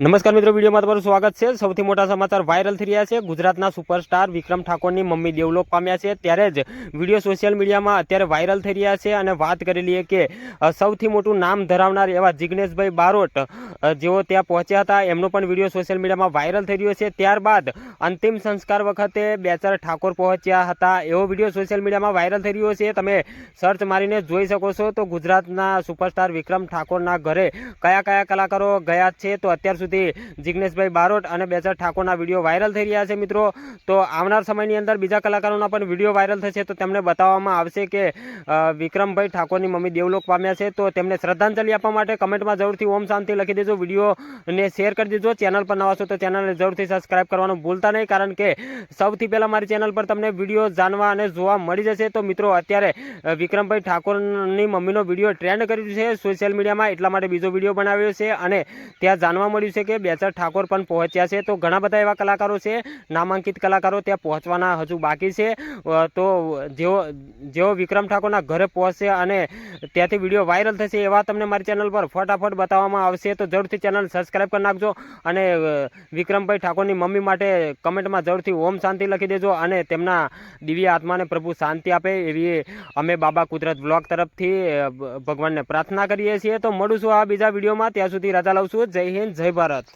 નમસ્કાર મિત્રો, વિડીયોમાં તમારું સ્વાગત છે. સૌથી મોટા સમાચાર વાયરલ થઈ રહ્યા છે. ગુજરાતના સુપરસ્ટાર વિક્રમ ઠાકોરની મમ્મી દેવલોક પામ્યા છે. ત્યારે જ વીડિયો સોશિયલ મીડિયામાં અત્યારે વાયરલ થઈ રહ્યા છે અને વાત કરી લઈએ કે સૌથી મોટું નામ ધરાવનાર એવા જિગ્નેશભાઈ બારોટ જેઓ ત્યાં પહોંચ્યા હતા. એમનો પણ વીડિયો સોશિયલ મીડિયામાં વાયરલ થઈ રહ્યો છે. ત્યારબાદ અંતિમ સંસ્કાર વખતે બેચર ઠાકોર પહોંચ્યા હતા. એવો વીડિયો સોશિયલ મીડિયામાં વાયરલ થઈ રહ્યો છે. તમે સર્ચ મારીને જોઈ શકો છો. તો ગુજરાતના સુપરસ્ટાર વિક્રમ ઠાકોરના ઘરે કયા કયા કલાકારો ગયા છે? તો અત્યાર સુધી જિગ્નેશભાઈ બારોટ અને બેચર ઠાકોરના વીડિયો વાયરલ થઈ રહ્યા છે મિત્રો. તો આવનાર સમયની અંદર બીજા કલાકારોના પણ વીડિયો વાયરલ થશે તો તેમને બતાવવામાં આવશે કે વિક્રમભાઈ ઠાકોરની મમ્મી દેવલોક પામ્યા છે. તો તેમને શ્રદ્ધાંજલિ આપવા માટે કમેન્ટમાં જરૂરથી ઓમ શાંતિ લખી દેજો. વિડીયોને શેર કરી દેજો. ચેનલ પર નવા છો તો ચેનલને જરૂરથી સબસ્ક્રાઇબ કરવાનું ભૂલતા નહીં, કારણ કે સૌથી પહેલાં મારી ચેનલ પર તમને વીડિયો જાણવા અને જોવા મળી જશે. તો મિત્રો, અત્યારે વિક્રમભાઈ ઠાકોરની મમ્મીનો વીડિયો ટ્રેન્ડ કર્યું છે સોશિયલ મીડિયામાં. એટલા માટે બીજો વીડિયો બનાવ્યો છે અને ત્યાં જાણવા મળ્યું છે કે બેચર ઠાકોર પણ પહોંચ્યા છે. તો ઘણા બધા એવા કલાકારો છે, નામાંકિત કલાકારો ત્યાં પહોંચવાના હજુ બાકી છે. તો જેઓ જેઓ વિક્રમ ઠાકોરના ઘરે પહોંચશે અને ત્યાંથી વીડિયો વાયરલ થશે એવા તમને મારી ચેનલ પર ફટાફટ બતાવવામાં આવશે, તો જરૂરથી ચેનલ સબસ્ક્રાઈબ કરી નાખજો અને વિક્રમભાઈ ઠાકોરની મમ્મી માટે કમેન્ટમાં જરૂરથી ઓમ શાંતિ લખી દેજો અને તેમના દિવ્ય આત્માને પ્રભુ શાંતિ આપે એવી અમે બાબા કુદરત બ્લોગ તરફથી ભગવાનને પ્રાર્થના કરીએ છીએ. તો મળું છું આ બીજા વિડીયોમાં. ત્યાં સુધી રજા લઉં છું. જય હિન્દ, જય ભારત